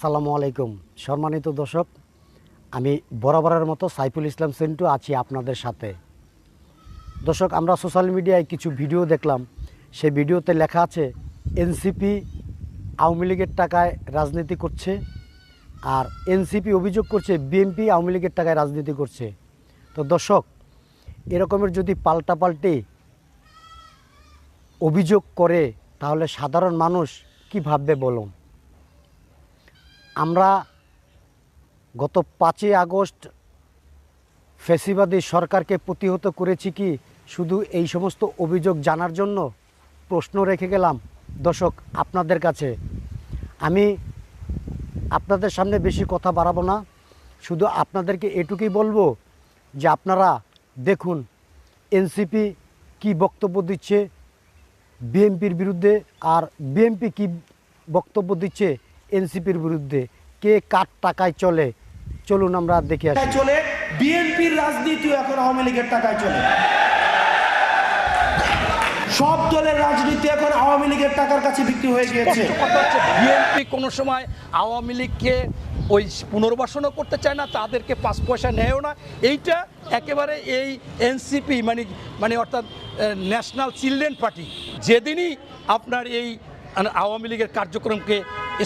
সালামু আলাইকুম। সম্মানিত দর্শক, আমি বরাবরের মতো সাইফুল ইসলাম সেন্টু আছি আপনাদের সাথে। দর্শক, আমরা সোশ্যাল মিডিয়ায় কিছু ভিডিও দেখলাম। সেই ভিডিওতে লেখা আছে, এনসিপি আওয়ামী লীগের টাকায় রাজনীতি করছে আর এনসিপি অভিযোগ করছে, বিএনপি আওয়ামী লীগের টাকায় রাজনীতি করছে। তো দর্শক, এরকমের যদি পাল্টাপাল্টি অভিযোগ করে, তাহলে সাধারণ মানুষ কি ভাববে বলুন? আমরা গত পাঁচই আগস্ট ফেসিবাদী সরকারকে প্রতিহত করেছি কি শুধু এই সমস্ত অভিযোগ জানার জন্য? প্রশ্ন রেখে গেলাম দর্শক আপনাদের কাছে। আমি আপনাদের সামনে বেশি কথা বাড়াবো না। শুধু আপনাদেরকে এটুকুই বলব যে আপনারা দেখুন এনসিপি কি বক্তব্য দিচ্ছে, বিএনপির বিরুদ্ধে আর বিএনপি কি বক্তব্য দিচ্ছে এনসিপির বিরুদ্ধে কে কার টাকায় চলে? চলুন আমরা দেখে আসি। চলে বিএনপির রাজনীতিও এখন আওয়ামী লীগের টাকায় চলে। সব দলের রাজনীতি এখন আওয়ামী লীগের টাকার কাছে বিক্রি হয়ে গিয়েছে। বিএনপি কোনো সময় আওয়ামী লীগকে ওই পুনর্বাসনও করতে চায় না তাদেরকে পাঁচ পয়সা নেয়ও না। এইটা একেবারে এই এনসিপি মানে মানে অর্থাৎ ন্যাশনাল চিলড্রেন পার্টি। যেদিনই আপনার এই আওয়ামী লীগের কার্যক্রমকে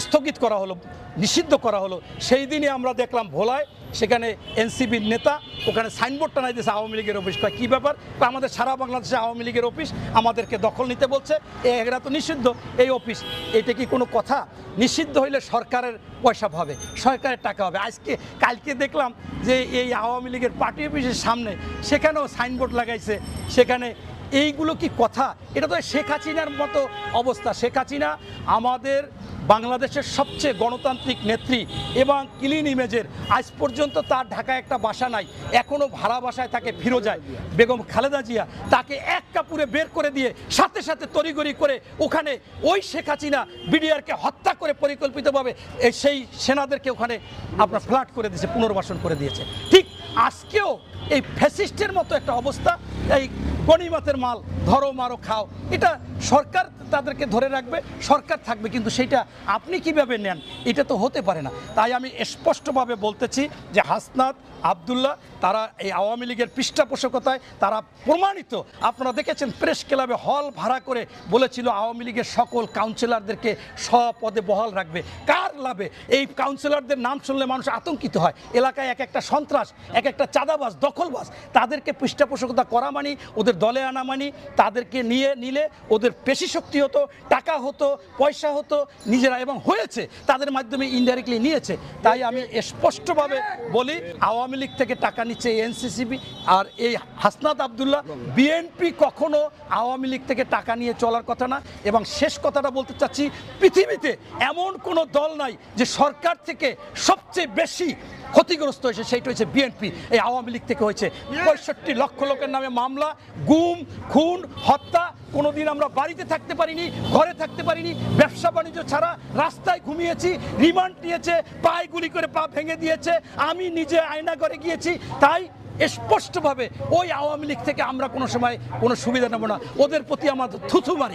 স্থগিত করা হলো, নিষিদ্ধ করা হলো। সেই দিনই আমরা দেখলাম ভোলায় সেখানে এনসিপির নেতা, ওখানে সাইনবোর্ড টানাই দিয়েছে আওয়ামী লীগের অফিস। কয়, কী ব্যাপার? আমাদের সারা বাংলাদেশে আওয়ামী লীগের অফিস, আমাদেরকে দখল নিতে বলছে। এরা তো নিষিদ্ধ, এই অফিস, এটা কি কোনো কথা? নিষিদ্ধ হইলে সরকারের পয়সা পাবে সরকারের টাকা হবে। আজকে, কালকে দেখলাম যে এই আওয়ামী লীগের পার্টি অফিসের সামনে সেখানেও সাইনবোর্ড লাগাইছে। সেখানে এইগুলো কি কথা? এটা তো শেখ হাসিনার মতো অবস্থা। শেখ হাসিনা আমাদের বাংলাদেশের সবচেয়ে গণতান্ত্রিক নেত্রী এবং ক্লিন ইমেজের আজ পর্যন্ত তার ঢাকায় একটা বাসা নাই, এখনও ভাড়া বাসায় তাকে ফিরে যায় বেগম খালেদা জিয়া তাকে এক কাপুরে বের করে দিয়ে সাথে সাথে তড়িগড়ি করে ওখানে ওই শেখ হাসিনা বিডিআরকে হত্যা করে পরিকল্পিতভাবে সেই সেনাদেরকে ওখানে আপনার ফ্ল্যাট করে দিয়েছে, পুনর্বাসন করে দিয়েছে। ঠিক আজকেও এই ফ্যাসিস্টের মতো একটা অবস্থা, এই গণিমাতের মাল, ধরো মারো, খাও। এটা সরকার তাদেরকে ধরে রাখবে, সরকার থাকবে, কিন্তু সেটা আপনি কীভাবে নেন, এটা তো হতে পারে না। তাই আমি স্পষ্টভাবে বলতেছি যে হাসনাত, আবদুল্লাহ, তারা এই আওয়ামী লীগের পৃষ্ঠপোষকতায় তারা প্রমাণিত। আপনারা দেখেছেন, প্রেস ক্লাবে হল ভাড়া করে বলেছিল, আওয়ামী লীগের সকল কাউন্সিলরদেরকে স্বপদে বহাল রাখবে। কার লাভে? এই কাউন্সিলরদের নাম শুনলে মানুষ আতঙ্কিত হয়। এলাকায় এক একটা সন্ত্রাস, এক একটা চাঁদাবাজ, দখলবাজ, তাদেরকে পৃষ্ঠপোষকতা করা মানি ওদের দলে আনা মানি, তাদেরকে নিয়ে নিলে ওদের পেশি শক্তি হতো, টাকা হতো, পয়সা হতো, নিজেরা এবং হয়েছে, তাদের মাধ্যমে ইনডাইরেক্টলি নিয়েছে। তাই আমি স্পষ্টভাবে বলি, আওয়ামী লীগ থেকে টাকা নিচ্ছে এনসিসিবি আর এই হাসনাত আবদুল্লাহ। বিএনপি কখনো আওয়ামী লীগ থেকে টাকা নিয়ে চলার কথা না। এবং শেষ কথাটা বলতে চাচ্ছি, পৃথিবীতে এমন কোনো দল নাই যে সরকার থেকে সবচেয়ে বেশি ক্ষতিগ্রস্ত হয়েছে সেইটা হয়েছে বিএনপি এই আওয়ামী লীগ থেকে হয়েছে পঁয়ষট্টি লক্ষ লোকের নামে মামলা গুম খুন হত্যা কোনোদিন আমরা বাড়িতে থাকতে পারিনি ঘরে থাকতে পারিনি ব্যবসা বাণিজ্য ছাড়া রাস্তায় ঘুমিয়েছি রিমান্ড নিয়েছে পায়ে গুলি করে পা ভেঙে দিয়েছে আমি নিজে আয়না করে গিয়েছি তাই স্পষ্টভাবে ওই আওয়ামী লীগ থেকে আমরা কোনো সময় কোনো সুবিধা নেব না। ওদের প্রতি আমার থুথু মারি।